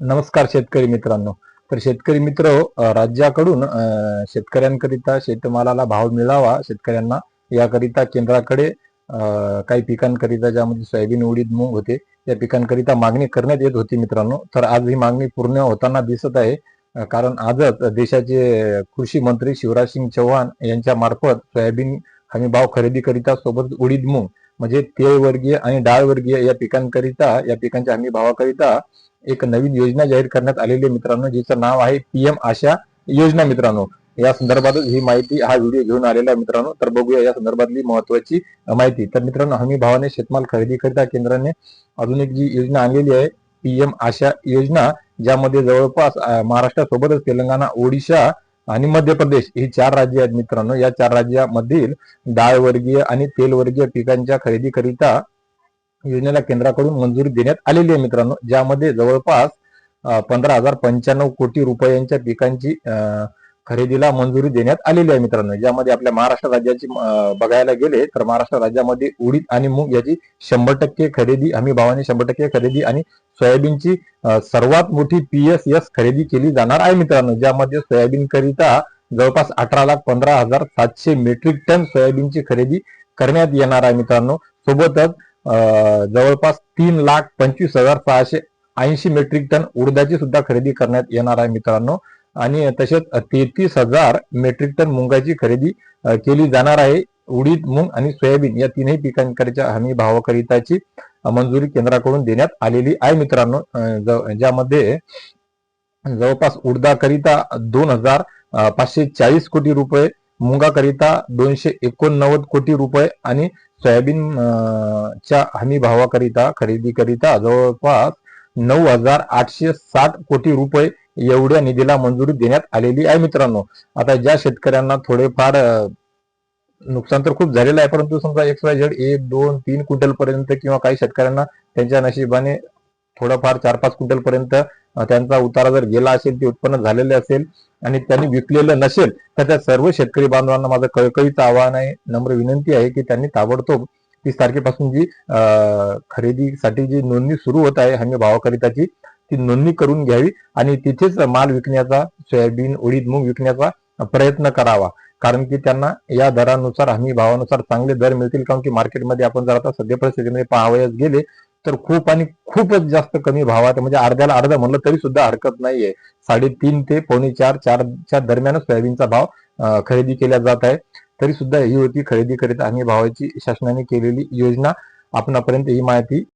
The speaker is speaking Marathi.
नमस्कार शेतकरी मित्रांनो. तर शेतकरी मित्र राज्याकडून शेतकऱ्यांकरिता शेतमालाला भाव मिळावा शेतकऱ्यांना याकरिता केंद्राकडे काही पिकांकरिता ज्यामध्ये सोयाबीन उडीद मूग होते या पिकांकरिता मागणी करण्यात येत होती मित्रांनो. तर आज ही मागणी पूर्ण होताना दिसत आहे. कारण आजच देशाचे कृषी मंत्री शिवराज सिंग चौहान यांच्या मार्फत सोयाबीन हमी भाव खरेदीकरिता सोबत उडीद मूग म्हणजे तेल वर्गीय आणि डाळ वर्गीय या पिकांकरिता या पिकांच्या हमी भावाकरिता एक नवीन योजना जाहीर करण्यात आलेली मित्रांनो जिचं नाव आहे पीएम आशा योजना मित्रांनो. या संदर्भातच ही माहिती हा व्हिडिओ घेऊन आलेला आहे मित्रांनो. तर बघूया या संदर्भातली महत्वाची माहिती. तर मित्रांनो हमी भावाने शेतमाल खरेदी करिता केंद्राने अजून एक जी योजना आणलेली आहे पीएम आशा योजना ज्यामध्ये जवळपास महाराष्ट्रासोबतच तेलंगणा ओडिशा आणि मध्य प्रदेश ही चार राज्य आहेत मित्रांनो. या चार राज्यामधील डाळ वर्गीय आणि तेल वर्गीय पिकांच्या खरेदीकरिता योजनेला केंद्राकडून मंजुरी देण्यात आलेली आहे मित्रांनो. ज्यामध्ये जवळपास पंधरा हजार पंच्याण्णव कोटी रुपयांच्या पिकांची खरेदीला मंजुरी देण्यात आलेली आहे मित्रांनो. ज्यामध्ये आपल्या महाराष्ट्र राज्याची बघायला गेले तर महाराष्ट्र राज्यामध्ये उडीद आणि मूग याची शंभर टक्के खरेदी हमी भावाने शंभर टक्के खरेदी आणि सोयाबीनची सर्वात मोठी पी एस एस खरेदी केली जाणार आहे मित्रांनो ज्यामध्ये सोयाबीन करिता जवळपास अठरा लाख पंधरा हजार सातशे मेट्रिक टन सोयाबीनची खरेदी करण्यात येणार आहे मित्रांनो. सोबतच जवळपास तीन लाख पंचवीस हजार सहाशे ऐंशी मेट्रिक टन उडदाची सुद्धा खरेदी करण्यात येणार आहे मित्रांनो. आणि तसेच तेहतीस हजार मेट्रिक टन मुंगाची खरेदी केली जाणार आहे. उडीद मूंग आणि सोयाबीन या तीनही पिकांकरच्या हमी भावाकरिताची मंजुरी केंद्राकडून देण्यात आलेली आहे मित्रांनो. ज्यामध्ये जवळपास उडदाकरिता दोन हजार पाचशे चाळीस कोटी रुपये मुंगाकरिता दोनशे एकोणनव्वद कोटी रुपये आणि सोयाबीन च्या हमी भावाकरिता खरेदीकरिता जवळपास नऊ हजार आठशे साठ कोटी रुपये एवढ्या निधीला मंजुरी देण्यात आलेली आहे मित्रांनो. आता ज्या शेतकऱ्यांना थोडेफार नुकसान तर खूप झालेलं आहे परंतु समजा एक्स वाय झेड एक दोन तीन क्विंटल पर्यंत किंवा काही शेतकऱ्यांना त्यांच्या नशिबाने थोडंफार चार पाच क्विंटल पर्यंत त्यांचा उतारा जर गेला असेल ते उत्पन्न झालेले असेल आणि त्यांनी विकलेलं नसेल तर त्या सर्व शेतकरी बांधवांना माझं कळकळीचं आवाहन आहे नम्र विनंती आहे की त्यांनी ताबडतोब तीस तारखेपासून जी खरेदीसाठी जी नोंदणी सुरू होत आहे हमी भावाकरिताची ती नोंदणी करून घ्यावी आणि तिथेच माल विकण्याचा सोयाबीन उडीद मूग विकण्याचा प्रयत्न करावा. कारण की त्यांना या दरानुसार हमी भावानुसार चांगले दर मिळतील. कारण की मार्केटमध्ये आपण जर आता सध्या परिस्थितीमध्ये पाहावयास गेले तर खूप आणि खूपच जास्त कमी भावात म्हणजे अर्ध्याला अर्धा म्हणलं तरी सुद्धा हरकत नाहीये. साडेतीन ते पावणे चार चारच्या दरम्यानच सोयाबीनचा भाव खरेदी केला जात आहे. तरी सुद्धा ही होती खरेदी करीत हमी भावाची शासनाने केलेली योजना. आपणापर्यंत ही माहिती